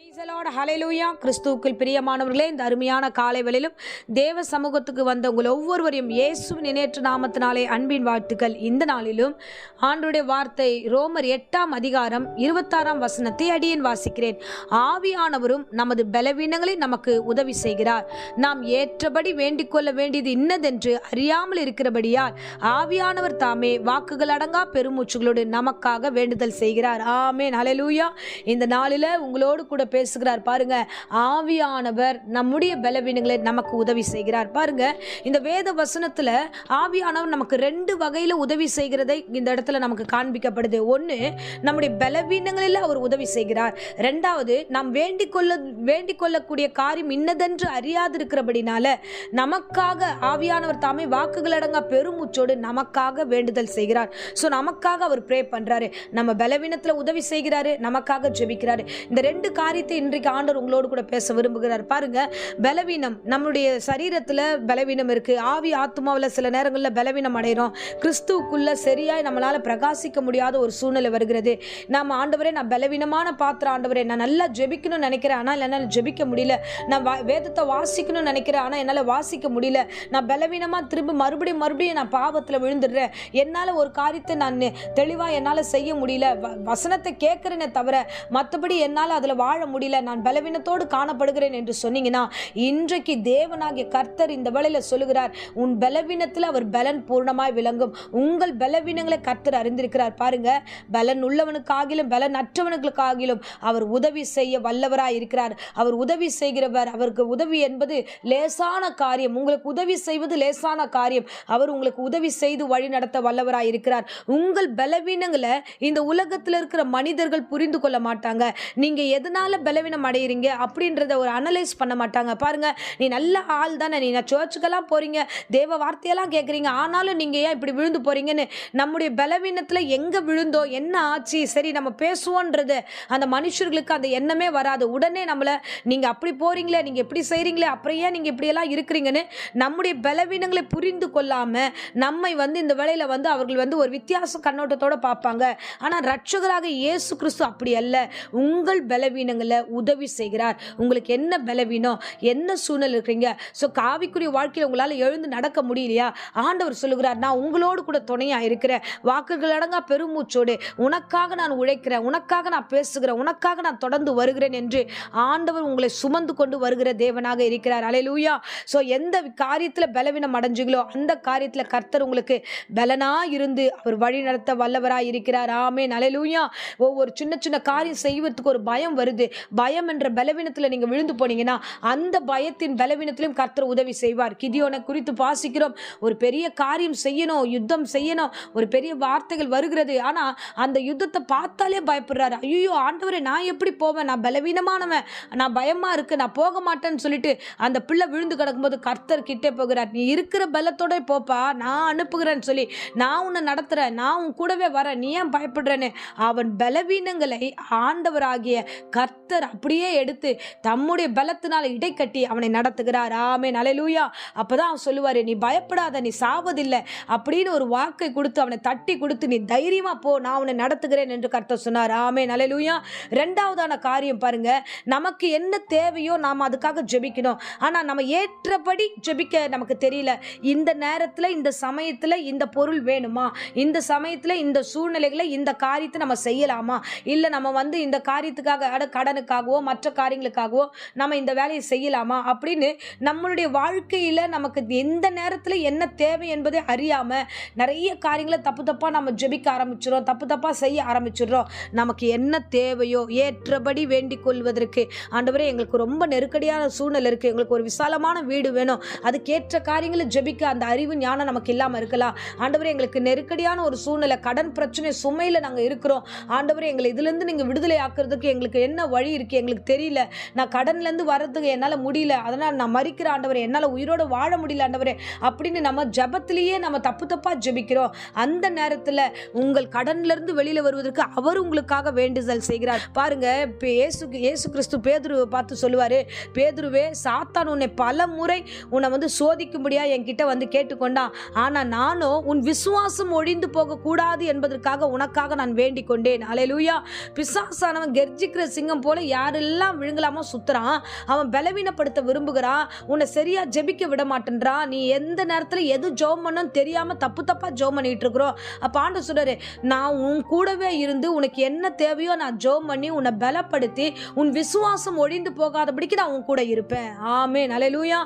ஹalleluya கிறிஸ்துவுக்குள் பிரியமானவர்களே இந்த அருமையான காலை வேளையிலும் தேவ சமூகத்துக்கு வந்த உங்கள் ஒவ்வொருவரையும் இயேசுவின் நினைற்று நாமத்தினாலே அன்பின் வாழ்த்துக்கள். இந்த நாளிலும் ஆண்டுடைய வார்த்தை ரோமர் எட்டாம் அதிகாரம் இருபத்தாறாம் வசனத்தை அடியேன் வாசிக்கிறேன். ஆவியானவரும் நமது பலவீனங்களை நமக்கு உதவி செய்கிறார். நாம் ஏற்றபடி வேண்டிக் கொள்ள வேண்டியது இன்னதென்று அறியாமல் இருக்கிறபடியால் ஆவியானவர் தாமே வாக்குகள் அடங்கா பெருமூச்சுகளோடு நமக்காக வேண்டுதல் செய்கிறார். ஆமேன். ஹalleluya இந்த நாளில் உங்களோடு கூட பேசுகிறார். பாருங்க ஆவியானவர் நம்முடைய பலவீனங்களை நமக்கு உதவி செய்கிறார். பாருங்க இந்த வேத வசனத்துல ஆவியானவர் நமக்கு ரெண்டு வகையில உதவி செய்கிறதை இந்த இடத்துல நமக்கு காண்பிக்கப்படுது. ஒண்ணு நம்முடைய பலவீனங்களில் அவர் உதவி செய்கிறார். ரெண்டாவது நாம் வேண்டிக் கொள்ள வேண்டிக் கொள்ளக்கூடிய காரியம் இன்னதென்று அறியாதிருக்கிறபடினால நமக்காக ஆவியானவர் தாமே வாக்குகள் அடங்கா பெருமூச்சோடு நமக்காக வேண்டுதல் செய்கிறார். ஸோ நமக்காக அவர் ப்ரே பண்றாரு. நம்ம பலவீனத்துல உதவி செய்கிறாரு நமக்காக ஜெபிக்கிறாரு. இந்த ரெண்டு காரியம் குறித்து இன்றைக்கு ஆண்டவர் உங்களோடு கூட பேச விரும்புகிறார். பாருங்க பலவீனம் நம்முடைய சரீரத்துல பலவீனம் இருக்கு. ஆவி ஆத்மாவில் சில நேரங்களில் பலவீனம் அடைகிறோம் கிறிஸ்துவுக்குள்ள சரியாய் நம்மளால பிரகாசிக்க முடியாத ஒரு சூழ்நிலை வருகிறது. நம்ம ஆண்டவரே நான் பலவீனமான பாத்திரம் ஆண்டவரே நான் நல்லா ஜெபிக்கணும்னு நினைக்கிறேன். ஆனால் என்னால் ஜெபிக்க முடியல. நான் வேதத்தை வாசிக்கணும்னு நினைக்கிறேன். ஆனால் என்னால் வாசிக்க முடியல. நான் பலவீனமாக திரும்ப மறுபடியும் மறுபடியும் நான் பாவத்தில் விழுந்துடுறேன். என்னால் ஒரு காரியத்தை நான் தெளிவாக என்னால் செய்ய முடியல. வ- வசனத்தை கேட்குறேனே தவிர மற்றபடி என்னால் அதில் வாழ முடியல நான் பலவீனத்தோடு காணப்படுகிறேன் என்று சொன்னீங்கன்னா இன்றைக்கு தேவனாகிய கர்த்தர் இந்த வேளையில் சொல்லுகிறார் உன் பலவீனத்தில் அவர் பலன் பூர்ணமாய் விளங்கும். உங்கள் பலவீனங்களை கர்த்தர் அறிந்திருக்கிறார். பாருங்க பலன் உள்ளவனுக்காகிலும் பலன் அற்றவனுக்காகிலும் அவர் உதவி செய்ய வல்லவராய் இருக்கிறார். அவர் உதவி செய்கிறவர் அவருக்கு உதவி என்பது லேசான காரியம். உங்களுக்கு உதவி செய்வது லேசான காரியம். அவர் உங்களுக்கு உதவி செய்து வழி நடத்த வல்லவராய் இருக்கிறார். உங்கள் பலவீனங்களை இந்த உலகத்தில் இருக்கிற மனிதர்கள் புரிந்து கொள்ள மாட்டாங்க. நீங்க எதனால பலவீனம் அடையிறீங்க அப்படின்றத ஒரு அனலைஸ் பண்ண மாட்டாங்க. பாருங்க நீ நல்ல ஆள் தானே நீ நான் சர்ச்சுக்கெல்லாம் போறீங்க தேவ வார்த்தையெல்லாம் கேட்குறீங்க ஆனாலும் நீங்க ஏன் இப்படி விழுந்து போறீங்கன்னு? நம்முடைய பலவீனத்தில் எங்க விழுந்தோ என்ன ஆச்சு? சரி நம்ம பேசுவோன்றது அந்த மனுஷர்களுக்கு அந்த எண்ணமே வராது. உடனே நம்மளை நீங்க அப்படி போறீங்களே நீங்க எப்படி செய்கிறீங்களே அப்புறம் ஏன் நீங்க இப்படியெல்லாம் இருக்கிறீங்கன்னு? நம்முடைய பலவீனங்களை புரிந்து கொள்ளாம நம்மை வந்து இந்த வேலையில் வந்து அவர்கள் வந்து ஒரு வித்தியாச கண்ணோட்டத்தோட பார்ப்பாங்க. ஆனால் ரட்சகராக இயேசு கிறிஸ்து அப்படி அல்ல. உங்கள் பலவீனங்கள் உதவி செய்கிறார். உங்களுக்கு என்ன பலவீனம் என்ன சூழ்நிலை இருக்கிறீங்க? ஸோ காவிக்குரிய வாழ்க்கையில் உங்களால் எழுந்து நடக்க முடியலையா? ஆண்டவர் சொல்லுகிறார் நான் உங்களோடு கூட துணையாக இருக்கிறேன். வாக்குகள் அடங்கா பெருமூச்சோடு. உனக்காக நான் உழைக்கிறேன். உனக்காக நான் பேசுகிறேன். உனக்காக நான் தொடர்ந்து வருகிறேன் என்று ஆண்டவர் உங்களை சுமந்து கொண்டு வருகிற தேவனாக இருக்கிறார். அலையலூயா ஸோ எந்த காரியத்தில் பலவீனம் அடைஞ்சுங்களோ அந்த காரியத்தில் கர்த்தர் உங்களுக்கு பலனாக இருந்து அவர் வழி நடத்த வல்லவராக இருக்கிறார் ஆமே அலையலூயா ஒவ்வொரு சின்ன சின்ன காரியம் செய்வதற்கு ஒரு பயம் வருது. பயம் என்ற பலவீனத்தில் நீங்கள் விழுந்து போனீங்கன்னா அந்த பயத்தின் பலவீனத்திலும் கர்த்தர் உதவி செய்வார். கிதியோனை குறித்து வாசிக்கிறோம். ஒரு பெரிய காரியம் செய்யணும் யுத்தம் செய்யணும் ஒரு பெரிய வார்த்தைகள் வருகிறது. ஆனால் அந்த யுத்தத்தை பார்த்தாலே பயப்படுறாரு. ஐயோ ஆண்டவரே நான் எப்படி போவேன்? நான் பலவீனமானவன். நான் பயமாக இருக்கு. நான் போக மாட்டேன்னு சொல்லிட்டு அந்த பிள்ளை விழுந்து கிடக்கும்போது கர்த்தர் கிட்டே போகிறார். நீ இருக்கிற பலத்தோட போப்பா நான் அனுப்புகிறேன்னு சொல்லி நான் உன்னை நடத்துகிறேன் நான் உன் கூடவே வரேன். நீ ஏன் பயப்படுறேன்னு? அவன் பலவீனங்களை ஆண்டவராகிய கர்த்தர் அப்படியே எடுத்து தம்முடைய பலத்தினால் இடைக்கட்டி அவனை நடத்துகிறார். ஆமே அப்போ தான் அவன் சொல்லுவார் நீ பயப்படாத நீ சாவதில்லை. அப்படின்னு ஒரு வாக்கை கொடுத்து அவனை தட்டி கொடுத்து நீ தைரியமாக போ நான் அவனை நடத்துகிறேன் என்று கர்த்தர் சொன்னார். ஆமே நலைலூயா ரெண்டாவதான காரியம் பாருங்க. நமக்கு என்ன தேவையோ நாம் அதுக்காக ஜெபிக்கணும். ஆனால் நம்ம ஏற்றபடி ஜெபிக்க நமக்கு தெரியல. இந்த நேரத்தில் இந்த சமயத்தில் இந்த பொருள் வேணுமா? இந்த சமயத்தில் இந்த சூழ்நிலைகளை இந்த காரியத்தை நம்ம செய்யலாமா? இல்லை நம்ம வந்து இந்த காரியத்துக்காக அட கடனுக்காகவோ மற்ற காரியங்களுக்காகவோ நம்ம இந்த வேலையை செய்யலாமா? அப்படின்னு நம்மளுடைய வாழ்க்கையில் நமக்கு எந்த நேரத்தில் என்ன தேவை என்பதை அறியாமல் நிறைய காரியங்களை தப்பு தப்பாக நம்ம ஜெபிக்க ஆரம்பிச்சிடறோம் தப்பு தப்பாக செய்ய ஆரம்பிச்சிடுறோம். நமக்கு என்ன தேவையோ ஏற்றபடி வேண்டிக் கொள்வதற்கு. ஆண்டவரே எங்களுக்கு ரொம்ப நெருக்கடியான சூழ்நிலை இருக்குது எங்களுக்கு ஒரு விசாலமான வீடு வேணும். அதுக்கேற்ற காரியங்களை ஜெபிக்க அந்த அறிவு ஞானம் நமக்கு இல்லாமல் இருக்கலாம். ஆண்டவரே எங்களுக்கு நெருக்கடியான ஒரு சூழ்நிலை கடன் பிரச்சனை சுமையில் நாங்கள் இருக்கிறோம். ஆண்டவரே எங்களை இதுலேருந்து நீங்கள் விடுதலை ஆக்குறதுக்கு எங்களுக்கு என்ன வழி இருக்குது எங்களுக்கு தெரியல. நான் கடன்லேருந்து வர்றதுக்கு என்னால் முடியல. அதனால் நான் மறிக்கிற ஆண்டவரே என்னால் உயிரோட வாழ முடியல ஆண்டவரே அப்படின்னு நம்ம ஜபத்திலேயே நம்ம தப்பு தப்பாக ஜபிக்கிறோம். அந்த நேரத்தில் உங்கள் கடன்லேருந்து வெளியில் வருவதற்கு அவர் உங்களுக்காக வேண்டுதல் செய்கிறார். பாருங்க இப்போ ஏசு கிறிஸ்து பேதுருவை பார்த்து சொல்லுவார் பேதுருவே சாத்தான் உன்னை பல முறை உன்னை வந்து சோதிக்கும்படியா என்கிட்ட வந்து கேட்டுக்கொண்டான். ஆனால் நானும் உன் விசுவாசம் ஒழிந்து போகக்கூடாது என்பதற்காக உனக்காக நான் வேண்டிக் கொண்டேன் அலையலூயா பிசாசானவன் கெர்ஜிக்கிற சிங்கம் போல யாரெல்லாம் விழுங்கலாமோ சுத்துறான். அவன் பலவீனப்படுத்த விரும்புகிறான். உன்னை சரியா ஜெபிக்க விட மாட்டேன்றான். நீ எந்த நேரத்துல எது ஜோம் பண்ணணும் தெரியாம தப்பு தப்பா ஜோம் பண்ணிட்டு இருக்கிறோம் அப்ப ஆண்டு சொல்றாரு நான் உன் கூடவே இருந்து உனக்கு என்ன தேவையோ நான் ஜோம் பண்ணி உன்னை பலப்படுத்தி உன் விசுவாசம் ஒழிந்து போகாதபடிக்கு நான் உன் கூட இருப்பேன். ஆமே நலையிலூயா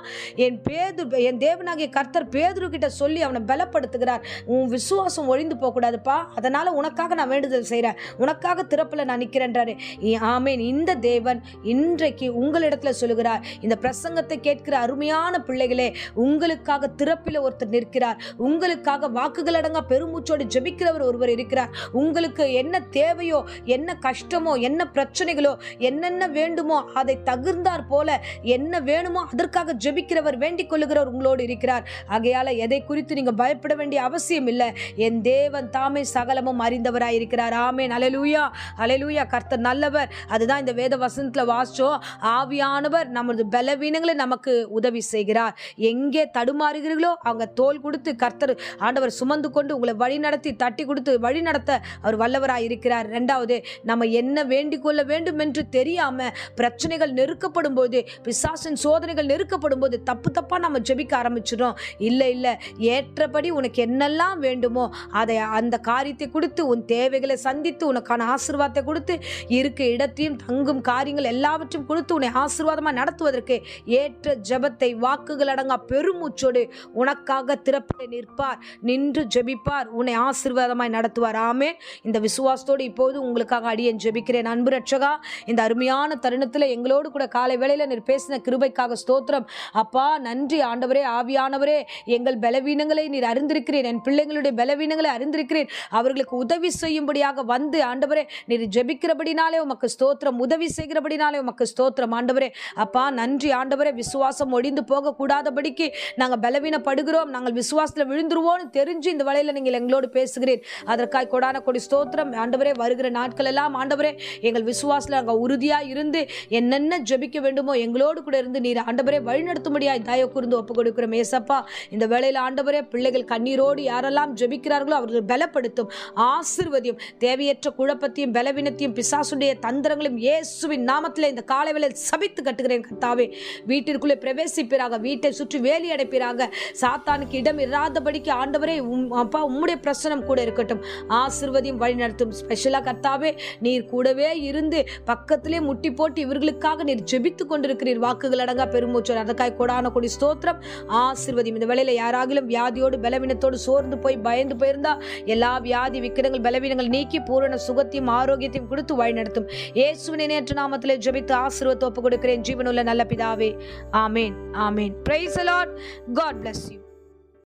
என் பேது என் தேவனாகிய கர்த்தர் பேதுரு கிட்ட சொல்லி அவனை பலப்படுத்துகிறார். உன் விசுவாசம் ஒழிந்து போகக்கூடாதுப்பா. அதனால உனக்காக நான் வேண்டுதல் செய்கிறேன் உனக்காக திறப்பில் நான் நிற்கிறேன்றாரு நீ இந்த தேவன் இன்றைக்கு உங்களிடத்துல சொல்லுகிறார். இந்த பிரசங்கத்தை கேட்கிற அருமையான பிள்ளைகளே உங்களுக்காக திறப்பில் ஒருத்தர் நிற்கிறார். உங்களுக்காக வாக்குகள் அடங்கா பெருமூச்சோடு ஜெபிக்கிறவர் ஒருவர் இருக்கிறார். உங்களுக்கு என்ன தேவையோ என்ன கஷ்டமோ என்ன பிரச்சனைகளோ என்னென்ன வேண்டுமோ அதை தகுந்தார் போல என்ன வேணுமோ அதற்காக ஜெபிக்கிறவர் வேண்டிக் கொள்ளுகிறவர் உங்களோடு இருக்கிறார். ஆகையால எதை குறித்து நீங்க பயப்பட வேண்டிய அவசியம் இல்லை. என் தேவன் தாமே சகலமும் அறிந்தவராயிருக்கிறார். ஆமேன். அலலூயா அலலூயா கர்த்தர் நல்லவர். அதுதான் இந்த வேத வசனத்தில் வாசிச்சோம் ஆவியானவர் நமது பலவீனங்களை நமக்கு உதவி செய்கிறார். எங்கே தடுமாறுகிறீர்களோ அவங்க தோல் கொடுத்து கர்த்தர் ஆண்டவர் சுமந்து கொண்டு உங்களை வழி நடத்தி தட்டி கொடுத்து வழி நடத்த அவர் வல்லவராக இருக்கிறார். ரெண்டாவது நம்ம என்ன வேண்டிக் கொள்ள வேண்டும் என்று தெரியாம பிரச்சனைகள் நெருக்கப்படும் போது பிசாசின் சோதனைகள் நெருக்கப்படும் போது தப்பு தப்பா நம்ம ஜெபிக்க ஆரம்பிச்சிடும் இல்லை இல்லை ஏற்றபடி உனக்கு என்னெல்லாம் வேண்டுமோ அதை அந்த காரியத்தை கொடுத்து உன் தேவைகளை சந்தித்து உனக்கான ஆசிர்வாதத்தை கொடுத்து இருக்க இடத்தையும் அங்கும் காரியங்கள் எல்லாவற்றையும் கொடுத்து உன்னை ஆசீர்வாதமாக நடத்துவதற்கு ஏற்ற ஜெபத்தை வாக்குகள் அடங்கா பெருமூச்சோடு உனக்காக திறப்பட நிற்பார். நின்று ஜெபிப்பார். உன்னை ஆசீர்வாதமாய் நடத்துவார். ஆமே இந்த விசுவாசத்தோடு இப்போது உங்களுக்காக அடியன் ஜெபிக்கிறேன். அன்பு ரட்சகா இந்த அருமையான தருணத்தில் எங்களோடு கூட காலை வேளையில் நீர் பேசின கிருபைக்காக ஸ்தோத்திரம். அப்பா நன்றி ஆண்டவரே ஆவியானவரே எங்கள் பலவீனங்களை நீர் அறிந்திருக்கிறேன் என் பிள்ளைங்களுடைய பலவீனங்களை அறிந்திருக்கிறேன் அவர்களுக்கு உதவி செய்யும்படியாக வந்து ஆண்டவரே நீர் ஜெபிக்கிறபடினாலே உமக்கு ஸ்தோத்திரம். உதவி செய்கிறபடினாலே உமக்கு ஸ்தோத்திரம். ஆண்டவரே அப்பா நன்றி. ஆண்டவரே விசுவாசம் ஒடிந்து போகக்கூடாதபடிக்கு நாங்கள் பலவீனப்படுகிறோம். நாங்கள் விசுவாசத்தில் விழுந்துருவோம்னு தெரிஞ்சு இந்த வேலையில் நீங்கள் எங்களோடு பேசுகிறேன் அதற்காய் கொடான கொடி ஸ்தோத்திரம். ஆண்டவரே வருகிற நாட்கள் எல்லாம் ஆண்டவரே எங்கள் விசுவாசத்தில் நாங்கள் உறுதியாக இருந்து என்னென்ன ஜெபிக்க வேண்டுமோ எங்களோடு கூட இருந்து நீர் ஆண்டவரே வழிநடத்தும்படியாய் தயவு கூர்ந்து ஒப்பு கொடுக்கிறோம். ஏசப்பா இந்த வேளையில் ஆண்டவரே பிள்ளைகள் கண்ணீரோடு யாரெல்லாம் ஜெபிக்கிறார்களோ அவர்கள் பலப்படுத்தும். ஆசிர்வதியும் தேவையற்ற குழப்பத்தையும் பலவீனத்தையும் பிசாசுடைய தந்திரங்களையும் இயேசுவின் நாமத்தில் இந்த காலை வேளையில் சபித்து கட்டுகிறேன் கர்த்தாவே. வீட்டிற்குள்ளே பிரவேசிப்பீராக வீட்டை சுற்றி வேலி அடைப்பீராக. சாத்தானுக்கு இடம் இராதபடிக்கு ஆண்டவரே உம் அப்பா உம்முடைய பிரசனம் கூட இருக்கட்டும். ஆசிர்வதியும் வழி நடத்தும் ஸ்பெஷலாக கர்த்தாவே நீர் கூடவே இருந்து பக்கத்திலே முட்டி போட்டு இவர்களுக்காக நீர் ஜெபித்து கொண்டிருக்கிறீர். வாக்குகள் அடங்கா பெருமூச்சோர் அதற்காய் கொடான கொடி ஸ்தோத்திரம். ஆசிர்வதியும். இந்த வேலையில் யாராகிலும் வியாதியோடு பலவீனத்தோடு சோர்ந்து போய் பயந்து போயிருந்தா எல்லா வியாதி விக்கிரங்கள் பலவீனங்கள் நீக்கி பூரண சுகத்தையும் ஆரோக்கியத்தையும் கொடுத்து வழி நடத்தும் இயேசுவினை நேற்று நாமத்திலே ஜெபித்து ஆசீர்வாதத்தை ஒப்பு கொடுக்கிறேன். ஜீவனுள்ள நல்ல பிதாவே. ஆமேன் ஆமேன். Praise the Lord God bless you